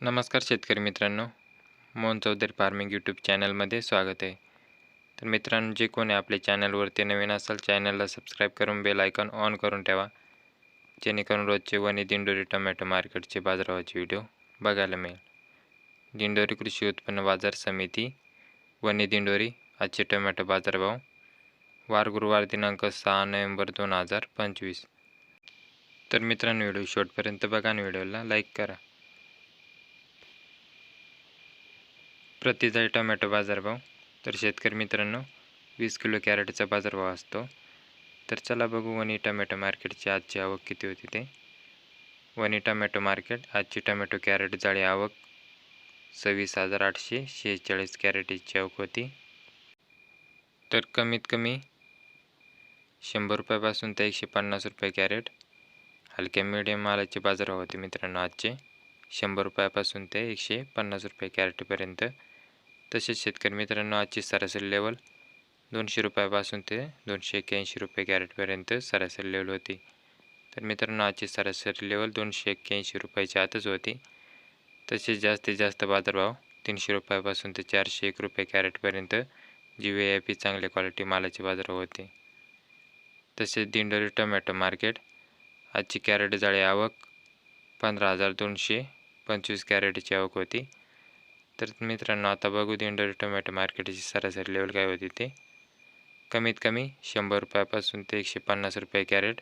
नमस्कार शेतकरी मित्रांनो मोहन चौधरी फार्मिंग यूट्यूब चॅनलमध्ये स्वागत आहे. तर मित्रांनो जे कोणी आपल्या चॅनलवरती नवीन असाल चॅनलला सबस्क्राईब करून बेल आयकॉन ऑन करून ठेवा. जेणेकरून रोजचे वनी दिंडोरी टोमॅटो मार्केटचे बाजारभावाचे व्हिडिओ बघायला मिळेल. दिंडोरी कृषी उत्पन्न बाजार समिती वनी दिंडोरी आजचे टोमॅटो बाजारभाव वार गुरुवार दिनांक सहा नोव्हेंबर दोन हजार पंचवीस. तर मित्रांनो व्हिडिओ शेवटपर्यंत बघा आणि व्हिडिओला लाईक करा. प्रतिजाळी टोमॅटो बाजारभाव तर शेतकरी मित्रांनो वीस किलो कॅरेटचा बाजारभाव असतो. तर चला बघू वनी टोमॅटो मार्केटची आजची आवक किती होती ते. वनी टोमॅटो मार्केट आजची टोमॅटो कॅरेट जाळी आवक सव्वीस हजार आठशे शेहेचाळीस कॅरेटची आवक होती. तर कमीत कमी शंभर रुपयापासून ते एकशे पन्नास रुपये कॅरेट हलक्या मिडियम मालाचे बाजारभाव होते मित्रांनो आजचे. शंभर रुपयापासून ते एकशे पन्नास रुपये कॅरेटपर्यंत तसेच शेतकरी मित्रांनो आजची सरासरी लेवल दोनशे रुपयापासून ते दोनशे एक्क्याऐंशी रुपये कॅरेटपर्यंत सरासरी लेवल होती. तर मित्रांनो आजची सरासरी लेवल दोनशे एक्क्याऐंशी रुपयाच्या आतच होती. तसेच जास्तीत जास्त बाजारभाव तीनशे रुपयापासून ते चारशे एक रुपये कॅरेटपर्यंत जी व्ही आय पी चांगल्या क्वालिटी मालाचे बाजारभाव होते. तसेच दिंडोरी टोमॅटो मार्केट आजची कॅरेट जाळी आवक पंधरा हजार दोनशे पंचवीस कॅरेटची आवक होती. तर मित्रांनो आता बघू दिंडोरी टोमॅटो मार्केटची सरासरी लेवल काय होती ते. कमीत कमी शंभर रुपयापासून ते एकशे पन्नास रुपये कॅरेट.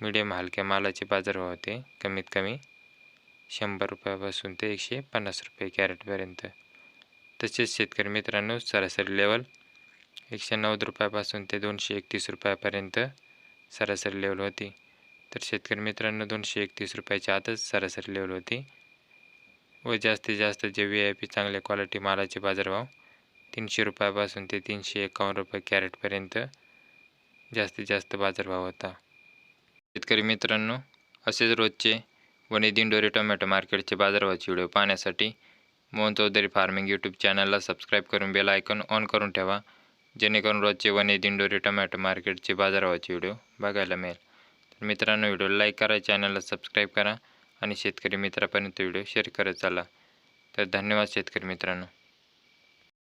मिडियम हलक्या मालाचे बाजारभाव होते. कमीत कमी शंभर रुपयापासून ते एकशे पन्नास रुपये कॅरेटपर्यंत तसेच शेतकरी मित्रांनो सरासरी लेवल एकशे नव्वद रुपयापासून ते दोनशे एकतीस रुपयापर्यंत सरासरी लेवल होती. तर शेतकरी मित्रांनो दोनशे एकतीस रुपयाच्या आतच सरासरी लेवल होती. व जास्तीत जास्त जे व्ही आय पी चांगल्या क्वालिटी मालाचे बाजारभाव तीनशे रुपयापासून ते तीनशे एकावन्न रुपये कॅरेटपर्यंत जास्तीत जास्त बाजारभाव होता. शेतकरी मित्रांनो असेच रोजचे वणी दिंडोरी टोमॅटो मार्केटचे बाजारभावाचे व्हिडिओ पाहण्यासाठी मोहन चौधरी फार्मिंग यूट्यूब चॅनलला सबस्क्राईब करून बेल आयकॉन ऑन करून ठेवा जेणेकरून रोजचे वणी दिंडोरी टोमॅटो मार्केटचे बाजारभावाचे व्हिडिओ बघायला मिळेल. तर मित्रांनो व्हिडिओ लाईक करा चॅनलला सबस्क्राईब करा आणि शेतकरी मित्रापर्यंत व्हिडिओ शेअर करत चाला. तर धन्यवाद शेतकरी मित्रांनो.